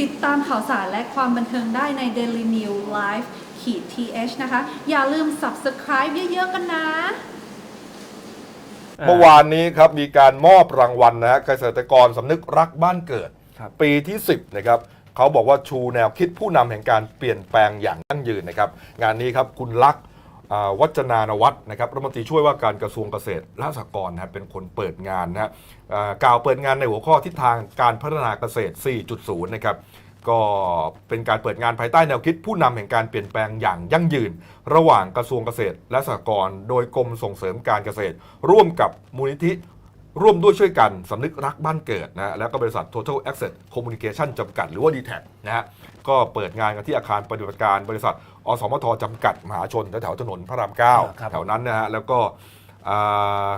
ติดตามข่าวสารและความบันเทิงได้ใน Daily New Live ขีด th นะคะ อย่าลืม subscribe เยอะๆกันนะ เมื่อวานนี้ครับมีการมอบรางวัลนะฮะเกษตรกรสำนึกรักบ้านเกิด ครับ ปีที่ 10 นะครับเขาบอกว่าชูแนวคิดผู้นำแห่งการเปลี่ยนแปลงอย่างยั่งยืนนะครับ งานนี้ครับคุณลักษณ์อ่า วัจนานวัฒน์นะครับรัฐมนตรีช่วยว่าการกระทรวงเกษตรและสหกรณ์นะครับเป็นคนเปิดงานนะฮะกล่าวเปิดงานในหัวข้อทิศทางการพัฒนาเกษตร 4.0 นะครับก็เป็นการเปิดงานภายใต้แนวคิดผู้นำแห่งการเปลี่ยนแปลงอย่างยั่งยืน ระหว่างกระทรวงเกษตรและสหกรณ์โดยกรมส่งเสริมการเกษตร ร่วมกับมูลนิธิร่วมด้วยช่วยกันสำนึกรักบ้านเกิดนะแล้วก็บริษัท Total Access Communication จำกัดหรือว่า d t แทนะฮะ ก็เปิดงานกันที่อาคารปฏิบัติการบริษัท อสมทจำกัดมหาชนแถวๆถนนพระรามเก้าครับ แถวนั้นนะฮะแล้วก็อ่า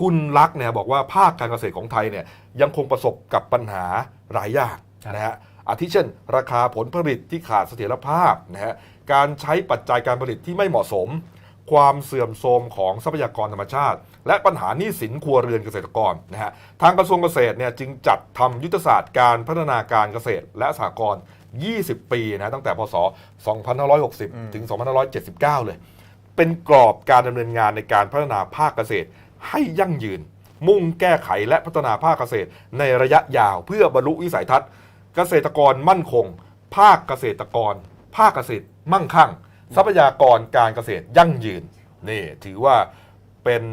คุณลักษณ์เนี่ยบอกว่าภาคการเกษตรของไทยเนี่ยยังคงประสบกับปัญหาหลายอย่างครับ นะฮะอาทิเช่น ราคาผลผลิตที่ขาดเสถียรภาพนะฮะการใช้ปัจจัยการผลิตที่ไม่เหมาะสม ความเสื่อมโทรมของทรัพยากรธรรมชาติ และปัญหาหนี้สินครัวเรือนเกษตรกรนะฮะทางกระทรวงเกษตรเนี่ยจึงจัดทำยุทธศาสตร์การพัฒนาการเกษตรและสหกรณ์ 20 ปีนะตั้งแต่พศ 2560 ถึง 2579 เลย เป็นกรอบการดำเนินงานในการพัฒนาภาคเกษตรให้ยั่งยืน มุ่งแก้ไขและพัฒนาภาคเกษตร ในระยะยาวเพื่อบรรลุวิสัยทัศน์ เกษตรกรมั่นคง ภาคเกษตรกร ภาคเกษตรมั่งคั่ง ทรัพยากรการเกษตรยั่งยืนนี่ถือว่า เป็น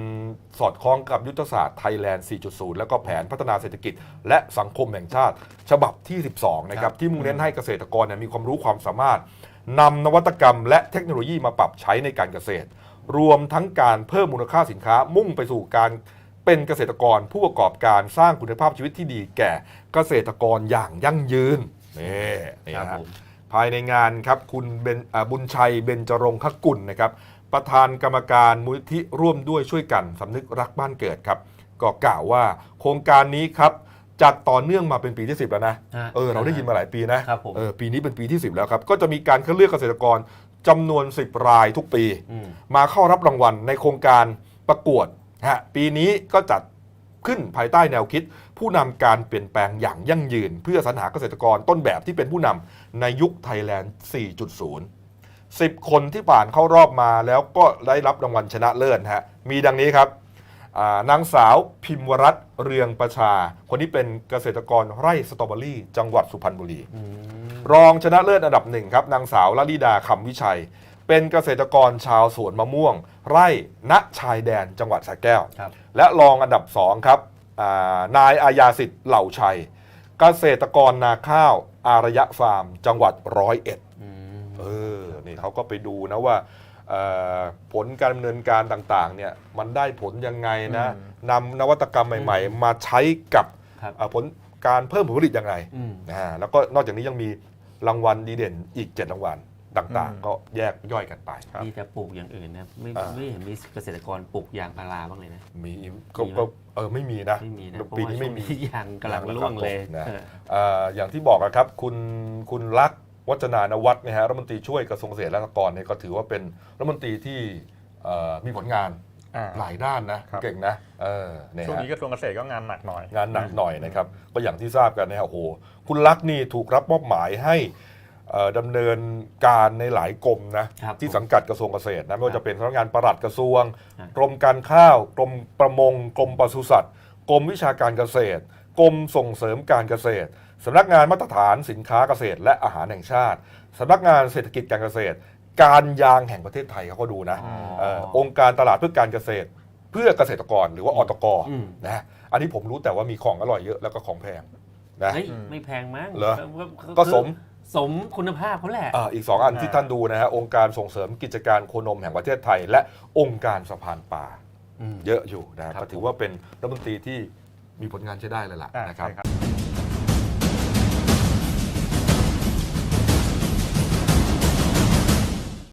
สอดคล้องกับยุทธศาสตร์ไทยแลนด์ 4.0 แล้วก็แผนพัฒนาเศรษฐกิจ และสังคมแห่งชาติ ฉบับที่ 12 นะครับ ที่มุ่งเน้นให้เกษตรกรเนี่ยมีความรู้ความสามารถนำนวัตกรรมและเทคโนโลยีมาปรับใช้ในการเกษตร รวมทั้งการเพิ่มมูลค่าสินค้ามุ่งไปสู่การเป็นเกษตรกรผู้ประกอบการสร้างคุณภาพชีวิตที่ดีแก่เกษตรกรอย่างยั่งยืนนี่นี่ครับนะฮะผม ภายในงานครับคุณเบนอ่าบุญชัยเบญจรงคกุลนะครับประธานกรรมการมูลที่ร่วมด้วยช่วยกันสำนึกรักบ้านเกิดครับ ก็กล่าวว่าโครงการนี้ครับจัดต่อเนื่องมาเป็นปีที่ 10 แล้วนะฮะเออเราได้ยินมาหลายปีนะครับผมเออปีนี้เป็นปีที่ 10 แล้วครับ ก็จะมีการคัดเลือกเกษตรกรจำนวน 10 รายทุกปีอืมมาเข้ารับรางวัลในโครงการประกวดนะฮะปีนี้ก็จัด ขึ้นภายใต้แนวคิด ผู้นำการเปลี่ยนแปลงอย่างยั่งยืน เพื่อสรรหาเกษตรกรต้นแบบที่เป็นผู้นำในยุคไทยแลนด์ 4.0 10 คนที่ผ่านเข้ารอบมาแล้วก็ได้รับรางวัลชนะเลิศฮะมีดังนี้ครับอ่านางสาวพิมวรัตน์เรืองประชา คนนี้เป็นเกษตรกรไร่สตรอเบอรี่ จังหวัดสุพรรณบุรีอืมรองชนะเลิศอันดับหนึ่งครับ นางสาวลลิดาคำวิชัย เป็นเกษตรกรชาวสวนมะม่วง ไร่ณชายแดนจังหวัดสระแก้ว ครับ และรองอันดับสองครับอ่านายอาญาสิทธิ์เหล่าชัย เกษตรกรนาข้าว อารยะฟาร์ม จังหวัดร้อยเอ็ด อืม เออ นี่เขาก็ไปดูนะว่าเอ่อผลการดำเนินการต่างๆ เนี่ยมันได้ผลยังไงนะนำนวัตกรรมใหม่ ๆ มาใช้กับครับ เอ่อผลการเพิ่มผลผลิตยังไงอืม นะฮะแล้วก็นอกจากนี้ยังมีรางวัลดีเด่นอีก 7 รางวัล ต่างอืมๆก็แยกย่อยกันไปครับมีแต่ปลูกอย่างอื่นนะไม่อ่า ไม่เห็นมีเกษตรกรปลูกยางพาราบ้างเลยนะ มีก็มีไหม ก็เออไม่มีนะไม่มีนะเพราะปีว่านี้ช่ไม่วงมี นี้ยางกำลังร่วงเลยนะเออ เอ่ออย่างที่บอกนะครับคุณคุณลักษณ์วัฒนานวัฒน์นะฮะรัฐมนตรีช่วยกระทรวงเกษตรและสหกรณ์เนี่ยก็ถือว่าเป็นรัฐมนตรีที่เอ่อมีผลงานอ่า หลายด้านนะครับ เก่งนะเออเนี่ยช่วงฮะนี้กระทรวงเกษตรก็งานหนักหน่อย งานหนักหน่อยนะครับ ก็อย่างที่ทราบกันนะฮะโอ้โหคุณลักษณ์นี่ถูกรับมอบหมายให้เอ่อ ดำเนินการในหลายกรมนะครับที่สังกัดกระทรวงเกษตรนะไม่ว่าจะเป็นสำนักงานปลัดกระทรวงครับกรมการข้าวกรมประมงกรมปศุสัตว์กรมวิชาการเกษตรกรมส่งเสริมการเกษตรสำนักงานมาตรฐานสินค้าเกษตร และอาหารแห่งชาติสำนักงานเศรษฐกิจการเกษตร การยางแห่งประเทศไทยเขาก็ดูนะอ๋อเอ่อองค์การตลาดเพื่อการเกษตร เพื่อเกษตรกรหรือว่าอตกอืมนะอันนี้ผมรู้แต่ว่ามีของอร่อยเยอะแล้วก็ของแพงนะเฮ้ยอืมไม่แพงมั้งเหรอก็ก็สม สมคุณภาพเขาแหละ อ่าอีก 2 อันที่ท่านดูนะฮะองค์การส่งเสริมกิจการโคนมแห่งประเทศไทย และองค์การสะพานป่าอืมเยอะอยู่นะครัก็บถือว่าเป็นรัฐมนตรีที่มีผลงานใช้ได้เลยล่ะอ่านะครับ ใช่ครับ